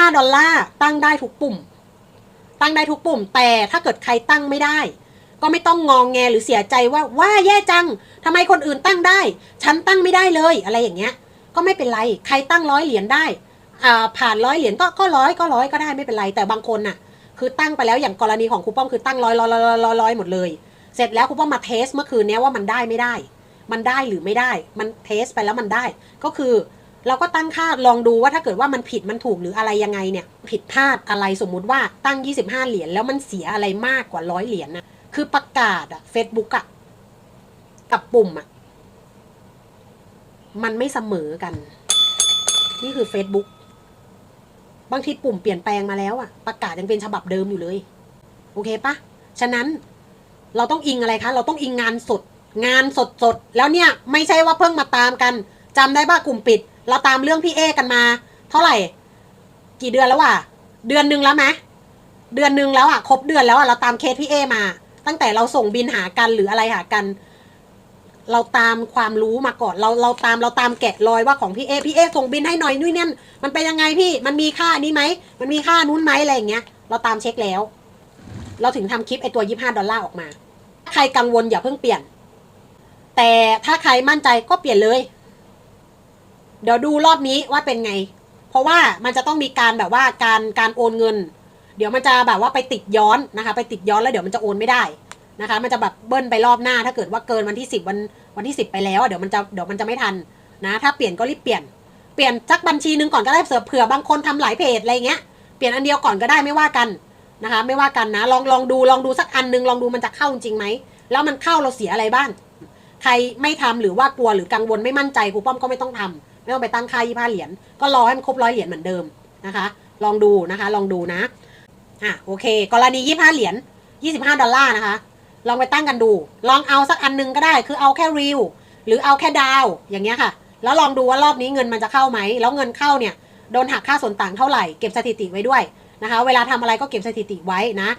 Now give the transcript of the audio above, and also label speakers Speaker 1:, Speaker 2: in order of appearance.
Speaker 1: 5 ดอลลาร์ตั้งได้ทุกปุ่ม ตั้งได้ทุกปุ่ม แต่ถ้าเกิดใครตั้งไม่ได้ ก็ไม่ต้องงองแงหรือเสียใจว่าว่าแย่จังทำไมคนอื่นตั้งได้ ฉันตั้งไม่ได้เลยอะไรอย่างเงี้ย ก็ไม่เป็นไรใครตั้งร้อยเหรียญได้อ่าผ่านร้อยเหรียญก็ก็ร้อยก็ร้อยก็ได้ไม่เป็นไร แต่บางคนน่ะ คือตั้งไปแล้วอย่างกรณีของครูป้อมคือตั้งร้อยร้อยร้อยร้อยร้อยหมดเลย เสร็จแล้วครูป้อมมาเทสเมื่อคืนนี้ว่ามันได้ไม่ได้ มันได้หรือไม่ได้ มันเทสไปแล้วมันได้ ก็คือ เราก็ตั้งค่าลองดูว่าถ้าเกิดว่ามันผิดมันถูกหรืออะไรยังไงเนี่ย ผิดพลาดอะไรสมมุติว่าตั้ง 25 เหรียญแล้วมันเสียอะไรมากกว่าร้อยเหรียญนะคือประกาศอะเฟซบุ๊กอะกับปุ่มอะมันไม่เสมอกัน นี่คือ Facebook บางทีปุ่มเปลี่ยนแปลงมาแล้วอะประกาศยังเป็นฉบับเดิมอยู่เลย โอเคปะฉะนั้นเราต้องอิงอะไรคะ เราต้องอิงงานสด งานสดสดแล้วเนี่ย ไม่ใช่ว่าเพิ่งมาตามกันจำได้ป่ะกลุ่มปิด เราตามเรื่องพี่เอกันมา เท่าไหร่ กี่เดือนแล้ววะเดือนหนึ่งแล้วไหมเดือนหนึ่งแล้วอะครบเดือนแล้วอะเราตามเคสพี่เอมา ตั้งแต่เราส่งบินหากันหรืออะไรหากัน เราตามความรู้มาก่อน เราเราตามเราตามแกะรอยว่าของพี่เอพี่เอส่งบินให้หน่อยนู่นนี่นมันเป็นยังไงพี่มันมีค่านี้ไหมมันมีค่านู้นไหมอะไรอย่างเงี้ย เราตามเช็คแล้ว เราถึงทำคลิปไอตัว25ดอลลาร์ออกมา ใครกังวลอย่าเพิ่งเปลี่ยน แต่ถ้าใครมั่นใจก็เปลี่ยนเลย เดี๋ยวดูรอบนี้ว่าเป็นไง เพราะว่ามันจะต้องมีการแบบว่าการการโอนเงิน เดี๋ยวมันจะแบบว่าไปติดย้อนนะคะ ไปติดย้อนแล้วเดี๋ยวมันจะโอนไม่ได้นะคะ มันจะแบบเบิ้ลไปรอบหน้า ถ้าเกิดว่าเกินวันที่ 10 วันวันที่ 10 ไปแล้วเดี๋ยวมันจะเดี๋ยวมันจะไม่ทันนะ ถ้าเปลี่ยนก็รีบเปลี่ยนเปลี่ยนสักบัญชีหนึ่งก่อนก็ได้เผื่อเผื่อบางคนทำหลายเพจอะไรเงี้ยเปลี่ยนอันเดียวก่อนก็ได้ไม่ว่ากันนะคะ ไม่ว่ากันนะ ลองลองดูลองดูสักอันหนึงลองดูมันจะเข้าจริงไหมแล้วมันเข้าเราเสียอะไรบ้าง ใครไม่ทำหรือว่ากลัวหรือกังวลไม่มั่นใจครูป้อมก็ไม่ต้องทำ ไม่ต้องไปตั้งค่ายี่ห้าเหรียญก็รอให้มันครบร้อยเหรียญเหมือนเดิมนะคะ ลองดูนะคะ ลองดูนะอะโอเค กรณียี่ห้าเหรียญยี่สิบห้าดอลลาร์นะคะ ลองไปตั้งกันดู ลองเอาสักอันหนึงก็ได้ คือเอาแค่รีวหรือเอาแค่ดาวอย่างเงี้ยค่ะ แล้วลองดูว่ารอบนี้เงินมันจะเข้าไหม แล้วเงินเข้าเนี่ยโดนหักค่าส่วนต่างเท่าไหร่ เก็บสถิติไว้ด้วยนะคะ เวลาทำอะไรก็เก็บสถิติไว้นะ